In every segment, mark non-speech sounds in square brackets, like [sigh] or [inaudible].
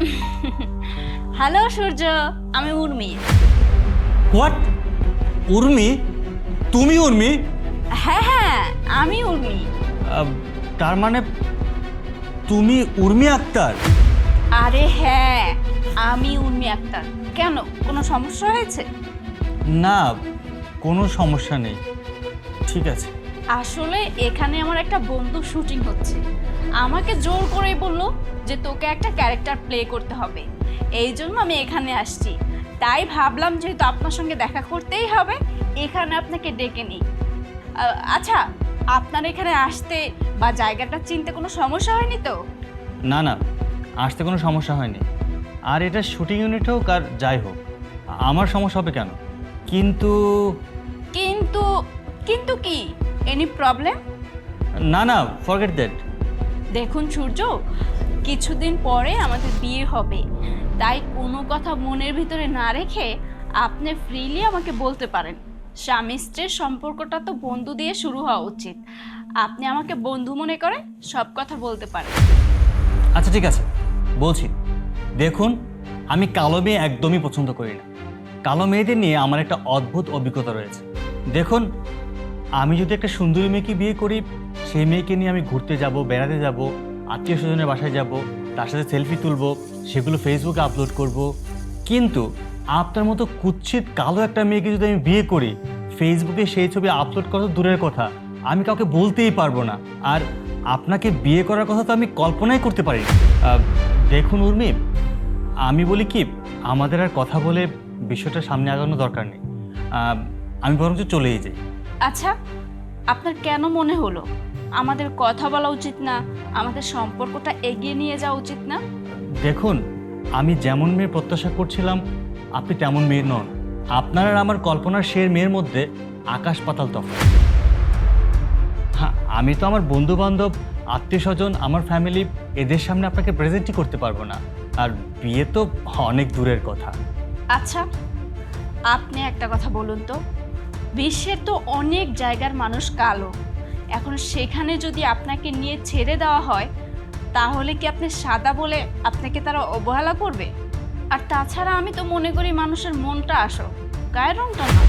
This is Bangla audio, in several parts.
[laughs] হ্যালো সূর্য। আমি উর্মি। হোয়াট উর্মি? তুমি উর্মি? হ্যাঁ হ্যাঁ আমি উর্মি। তার মানে তুমি উর্মি আক্তার? আরে হ্যাঁ আমি উর্মি আক্তার। কেন কোনো সমস্যা হয়েছে? না কোনো সমস্যা নেই। ঠিক আছে। আসলে এখানে আমার একটা বন্ধু শুটিং হচ্ছে। আমাকে জোর করেই বলল যে তোকে একটা ক্যারেক্টার প্লে করতে হবে। এই জন্য আমি এখানে আসছি। তাই ভাবলাম যেহেতু আপনার সঙ্গে দেখা করতেই হবে এখানে আপনাকে ডেকে নিই। আচ্ছা আপনার এখানে আসতে বা জায়গাটা চিনতে কোনো সমস্যা হয়নি তো? না না আসতে কোনো সমস্যা হয়নি। আর এটা শুটিং ইউনিট হোক আর যাই হোক আমার সমস্যা হবে কেন? কিন্তু কিন্তু কিন্তু কি? এনি প্রবলেম না না ফরগেট দ্যাট দেখুন সূর্য কিছুদিন পরে আমাদের বিয়ে হবে। তাই কোনো কথা মনের ভিতরে না রেখে আপনি ফ্রিলি আমাকে বলতে পারেন। স্বামী স্ত্রীর সম্পর্কটা তো বন্ধু দিয়ে শুরু হওয়া উচিত। আপনি আমাকে বন্ধু মনে করে সব কথা বলতে পারেন। আচ্ছা ঠিক আছে। বলছি দেখুন আমি কালো মেয়ে একদমই পছন্দ করি না। কালো মেয়েদের নিয়ে আমার একটা অদ্ভুত অভিজ্ঞতা রয়েছে। দেখুন আমি যদি একটা সুন্দরী মেয়েকে বিয়ে করি, সেই মেয়েকে নিয়ে আমি ঘুরতে যাব, বেড়াতে যাব আত্মীয় স্বজনের বাসায় যাব, তার সাথে সেলফি তুলব, সেগুলো ফেসবুকে আপলোড করব। কিন্তু আপনার মতো কুৎসিত কালো একটা মেয়েকে যদি আমি বিয়ে করি ফেসবুকে সেই ছবি আপলোড করা তো দূরের কথা। আমি কাউকে বলতেই পারব না। আর আপনাকে বিয়ে করার কথা তো আমি কল্পনাই করতে পারি দেখুন উর্মি, আমি বলি কি, আমাদের আর কথা বলে বিষয়টা সামনে আগানো দরকার নেই। আমি বরঞ্চ চলেই যাই। আচ্ছা আপনার কেন মনে হলো? আমাদের কথা বলা উচিত না আমাদের সম্পর্কটা এগিয়ে নিয়ে যাওয়া উচিত না? দেখুন আমি যেমন মেয়ে প্রত্যাশা করছিলাম আপনি তেমন মেয়ে নন। আপনার আর আমার কল্পনার সের মেয়ের মধ্যে আকাশ পাতাল তফাৎ। হ্যাঁ আমি তো আমার বন্ধু বান্ধব আত্মীয় স্বজন আমার ফ্যামিলি এদের সামনে আপনাকে প্রেজেন্টই করতে পারব না। আর বিয়ে তো অনেক দূরের কথা। আচ্ছা আপনি একটা কথা বলুন তো। বিশ্বের তো অনেক জায়গার মানুষ কালো। এখন সেখানে যদি আপনাকে নিয়ে ছেড়ে দেওয়া হয় তাহলে কি আপনি সাদা বলে আপনাকে তারা অবহেলা করবে? আর তাছাড়া আমি তো মনে করি মানুষের মনটা আসো গায়ের রংটা না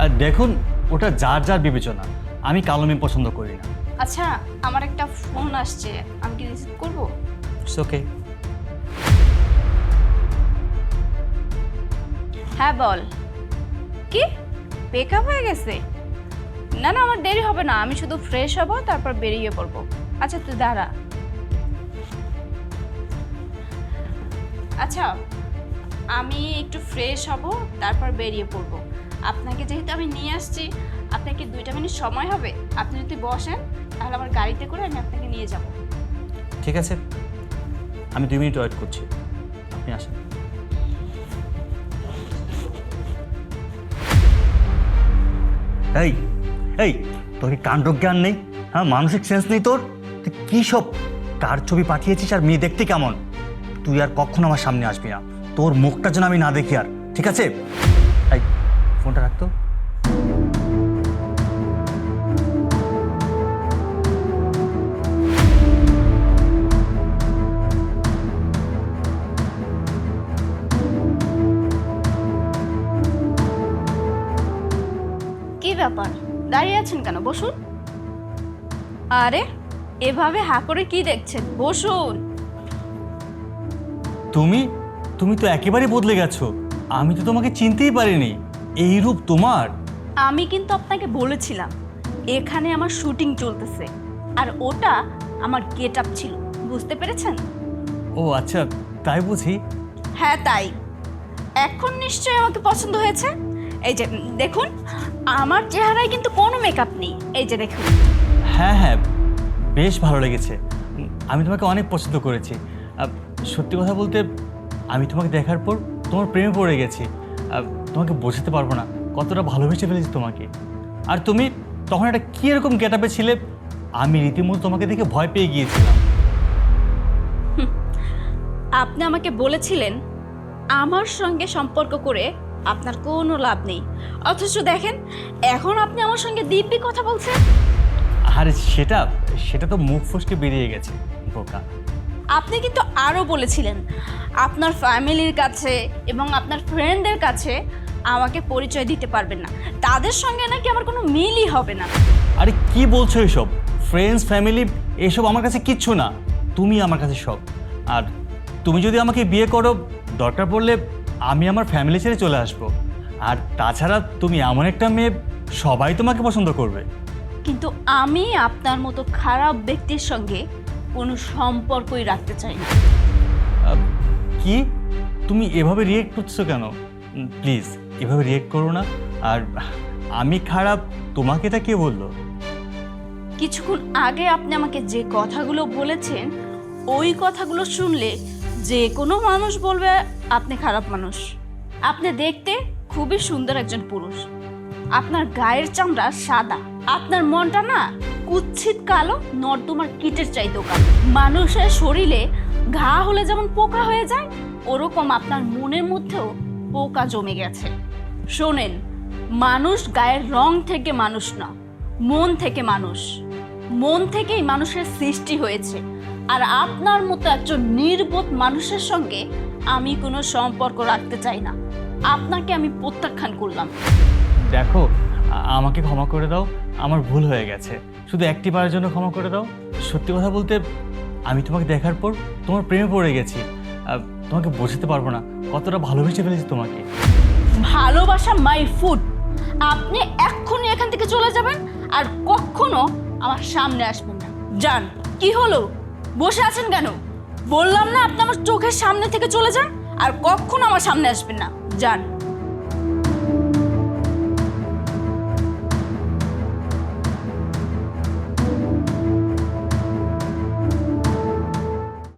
আর দেখুন ওটা যার যার বিবেচনা আমি কালো মেয়ে পছন্দ করি না। আচ্ছা আমার একটা ফোন আসছে আমি কি রিসিভ করব? ওকে হ্যাঁ বল। কি? বেকআপ হয়ে গেছে? না না, আমার দেরি হবে না। আমি শুধু ফ্রেশ হব, তারপর বেরিয়ে পড়ব। আচ্ছা তুই দাঁড়া। আচ্ছা আমি একটু ফ্রেশ হব, তারপর বেরিয়ে পড়ব। আপনাকে যেহেতু আমি নিয়ে আসছি, আপনাকে দুইটা মিনিট সময় হবে। আপনি যদি বসেন, তাহলে আমার গাড়িতে করে আমি আপনাকে নিয়ে যাব। ঠিক আছে। আমি দুই মিনিট ওয়েট করছি। আপনি আসেন। এই এই, তোর কি কাণ্ড জ্ঞান নেই? হ্যাঁ মানসিক সেন্স নেই তোর? তুই কী সব কার ছবি পাঠিয়েছিস আর মেয়ে দেখতে কেমন? তুই আর কখনো আমার সামনে আসবি না। তোর মুখটা যেন আমি না দেখি আর, ঠিক আছে? এই, ফোনটা রাখতো আছেন কেন? বসুন। আরে এভাবে হা করে কি দেখছেন? বসুন। তুমি তুমি তো একেবারে বদলে গেছো। আমি তো তোমাকে চিনতেই পারিনি। এই রূপ তোমার। আমি কিন্তু আপনাকে বলেছিলাম এখানে আমার শুটিং চলতেছে। আর ওটা আমার গেট আপ ছিল। বুঝতে পেরেছেন? ও আচ্ছা তাই বুঝি। হ্যাঁ তাই। এখন নিশ্চয়ই আমাকে পছন্দ হয়েছে। এই যে দেখুন। আমার চেহারায় কিন্তু কোনো মেকআপ নেই। এই যে দেখুন। হ্যাঁ হ্যাঁ বেশ ভালো লেগেছে। আমি তোমাকে অনেক পছন্দ করেছি। সত্যি কথা বলতে আমি তোমাকে দেখার পর তোমার প্রেমে পড়ে গেছি। তোমাকে বোঝাতে পারব না কতটা ভালোবেসে ফেলেছি তোমাকে। আর তুমি তখন একটা কী এরকম গেটাপে ছিলে আমি রীতিমতো তোমাকে দেখে ভয় পেয়ে গিয়েছিলাম। আপনি আমাকে বলেছিলেন আমার সঙ্গে সম্পর্ক করে আপনার কোনো লাভ নেই। অথচ দেখেন এখন আপনি আমার সঙ্গে দিব্যি কথা বলছেন। আরে সেটা সেটা তো মুখ ফসকে বেরিয়ে গেছে বোকা। আপনি কিন্তু আরও বলেছিলেন আপনার ফ্যামিলির কাছে এবং আপনার ফ্রেন্ডদের কাছে আমাকে পরিচয় দিতে পারবেন না। তাদের সঙ্গে নাকি আমার কোনো মিলই হবে না। আরে কি বলছো এসব? ফ্রেন্ডস ফ্যামিলি এসব আমার কাছে কিচ্ছু না। তুমি আমার কাছে সব। আর তুমি যদি আমাকে বিয়ে করো দরকার পড়লে আমি আমার ফ্যামিলি ছেড়ে চলে আসব। আর তাছাড়া তুমি এমন একটা মেয়ে সবাই তোমাকে পছন্দ করবে। কিন্তু আমি আপনার মতো খারাপ ব্যক্তির সঙ্গে কোনো সম্পর্কই রাখতে চাই না। কি? তুমি এভাবে রিয়েক্ট করছ কেন? প্লিজ এভাবে রিয়েক্ট করো না। আর আমি খারাপ তোমাকে তা কে বলল? কিছুক্ষণ আগে আপনি আমাকে যে কথাগুলো বলেছেন ওই কথাগুলো শুনলে যে কোনো মানুষ বলবে, আপনি খারাপ মানুষ। আপনি দেখতে খুবই সুন্দর একজন পুরুষ। আপনার গায়ের চামড়া সাদা। আপনার মনটা না কুচ্ছিত কালো, নর্দমার কিটের চাইতেও কালো মানুষের শরীরে ঘা হলে যেমন পোকা হয়ে যায়, ওরকম আপনার মনের মধ্যেও পোকা জমে গেছে। শোনেন, মানুষ গায়ের রং থেকে মানুষ না, মন থেকে মানুষ। মন থেকেই মানুষের সৃষ্টি হয়েছে। আর আপনার মতো একজন নির্বোধ মানুষের সঙ্গে আমি কোনো সম্পর্ক রাখতে চাই না। আপনাকে আমি প্রত্যাখ্যান করলাম। দেখো আমাকে ক্ষমা করে দাও আমার ভুল হয়ে গেছে। শুধু একটি বারের জন্য ক্ষমা করে দাও। সত্যি কথা বলতে আমি তোমাকে দেখার পর তোমার প্রেমে পড়ে গেছি। তোমাকে বোঝাতে পারব না কতটা ভালোবেসে ফেলেছি তোমাকে। ভালোবাসা মাই ফুড। আপনি এক্ষুনি এখান থেকে চলে যাবেন আর কখনো আমার সামনে আসবেন না। যান কি হলো? বসে আছেন কেন? বললাম না, আপনি আমার চোখের সামনে থেকে চলে যান, আর কখনো আমার সামনে আসবেন না। যান।